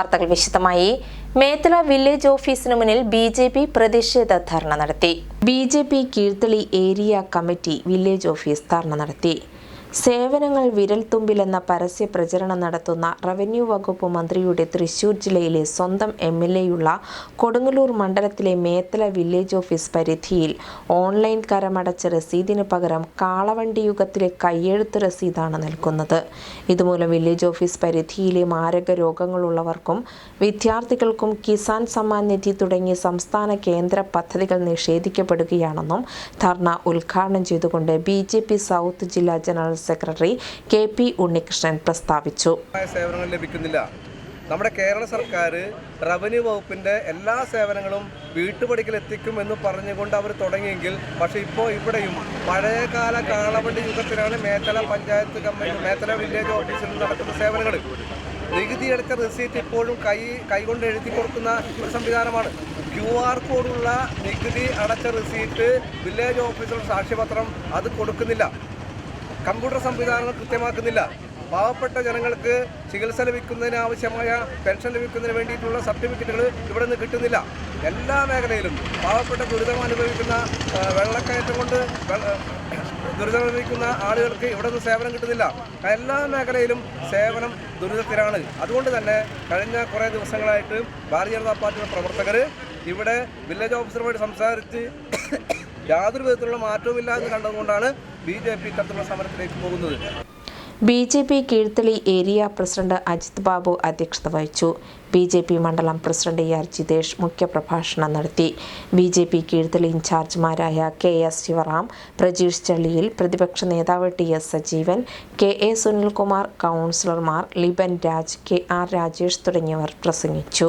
വാർത്തകൾ വിശദമായി. മേത്തല വില്ലേജ് ഓഫീസിന് മുന്നിൽ ബി ജെ പി പ്രതിഷേധ ധർണ നടത്തി. B J P Keezhthali area committee village office ധർണ നടത്തി. സേവനങ്ങൾ വിരൽത്തുമ്പിലെന്ന പരസ്യ പ്രചരണം നടത്തുന്ന റവന്യൂ വകുപ്പ് മന്ത്രിയുടെ തൃശൂർ ജില്ലയിലെ സ്വന്തം എം എൽ എയുള്ള കൊടുങ്ങല്ലൂർ മണ്ഡലത്തിലെ മേത്തല വില്ലേജ് ഓഫീസ് പരിധിയിൽ ഓൺലൈൻ കരമടച്ച രസീതിന് പകരം കാളവണ്ടി യുഗത്തിലെ കയ്യെഴുത്ത് രസീതാണ് നൽകുന്നത്. ഇതുമൂലം വില്ലേജ് ഓഫീസ് പരിധിയിലെ മാരക രോഗങ്ങളുള്ളവർക്കും വിദ്യാർത്ഥികൾക്കും കിസാൻ സമ്മാൻ നിധി തുടങ്ങിയ സംസ്ഥാന കേന്ദ്ര പദ്ധതികൾ നിഷേധിക്കപ്പെടുകയാണെന്നും ധർണ ഉദ്ഘാടനം ചെയ്തുകൊണ്ട് ബി സൗത്ത് ജില്ലാ general secretary K P Unnikrishnan പ്രസ്താവിച്ചു. സേവനങ്ങൾ ലഭിക്കുന്നില്ല. നമ്മുടെ കേരള സർക്കാർ റവന്യൂ വകുപ്പിന്റെ എല്ലാ സേവനങ്ങളും വീട്ടുപടിക്കൽ എത്തിക്കും എന്ന് പറഞ്ഞുകൊണ്ട് അവർ തുടങ്ങിയെങ്കിൽ പക്ഷേ ഇപ്പോൾ ഇവിടെയും പഴയകാല കാളവണ്ടി യുഗത്തിലാണ് മേത്തല പഞ്ചായത്ത് കമ്മിറ്റി മേത്തല വില്ലേജ് ഓഫീസിൽ നടക്കുന്ന സേവനങ്ങൾ. നികുതി എടുത്ത റെസീറ്റ് ഇപ്പോഴും കൈ കൈകൊണ്ട് എഴുതി കൊടുക്കുന്ന ഒരു സംവിധാനമാണ്. ക്യു ആർ കോഡുള്ള നികുതി അടച്ച റെസീറ്റ് വില്ലേജ് ഓഫീസിൽ സാക്ഷ്യപത്രം അത് കൊടുക്കുന്നില്ല. കമ്പ്യൂട്ടർ സംവിധാനങ്ങൾ കൃത്യമാക്കുന്നില്ല. പാവപ്പെട്ട ജനങ്ങൾക്ക് ചികിത്സ ലഭിക്കുന്നതിന് ആവശ്യമായ പെൻഷൻ ലഭിക്കുന്നതിന് വേണ്ടിയിട്ടുള്ള സർട്ടിഫിക്കറ്റുകൾ ഇവിടെ നിന്ന് കിട്ടുന്നില്ല. എല്ലാ മേഖലയിലും പാവപ്പെട്ട ദുരിതം അനുഭവിക്കുന്ന വെള്ളക്കയറ്റം കൊണ്ട് ദുരിതമനുഭവിക്കുന്ന ആളുകൾക്ക് ഇവിടെ നിന്ന് സേവനം കിട്ടുന്നില്ല. എല്ലാ മേഖലയിലും സേവനം ദുരിതത്തിലാണ്. അതുകൊണ്ട് തന്നെ കഴിഞ്ഞ കുറേ ദിവസങ്ങളായിട്ട് ഭാരതീയ ജനതാ പാർട്ടിയുടെ പ്രവർത്തകർ ഇവിടെ വില്ലേജ് ഓഫീസറുമായിട്ട് സംസാരിച്ച് യാതൊരു വിധത്തിലുള്ള മാറ്റവുമില്ല എന്ന് കണ്ടതുകൊണ്ടാണ് ബി ജെ പി ഇത്തരത്തിലുള്ള സമരത്തിലേക്ക് പോകുന്നത്? B J P Keezhthali area president Ajith Babu അധ്യക്ഷത വഹിച്ചു. ബി ജെ പി മണ്ഡലം പ്രസിഡന്റ് എ ആർ ജിതേഷ് മുഖ്യപ്രഭാഷണം നടത്തി. ബി ജെ പി കീഴ്ത്തളി ഇൻചാർജുമാരായ കെ എസ് ശിവറാം പ്രജീഷ് ചള്ളിയിൽ പ്രതിപക്ഷ നേതാവ് T S Sajeevan K A Sunilkumar കൗൺസിലർമാർ ലിബൻ രാജ് കെ ആർ രാജേഷ് തുടങ്ങിയവർ പ്രസംഗിച്ചു.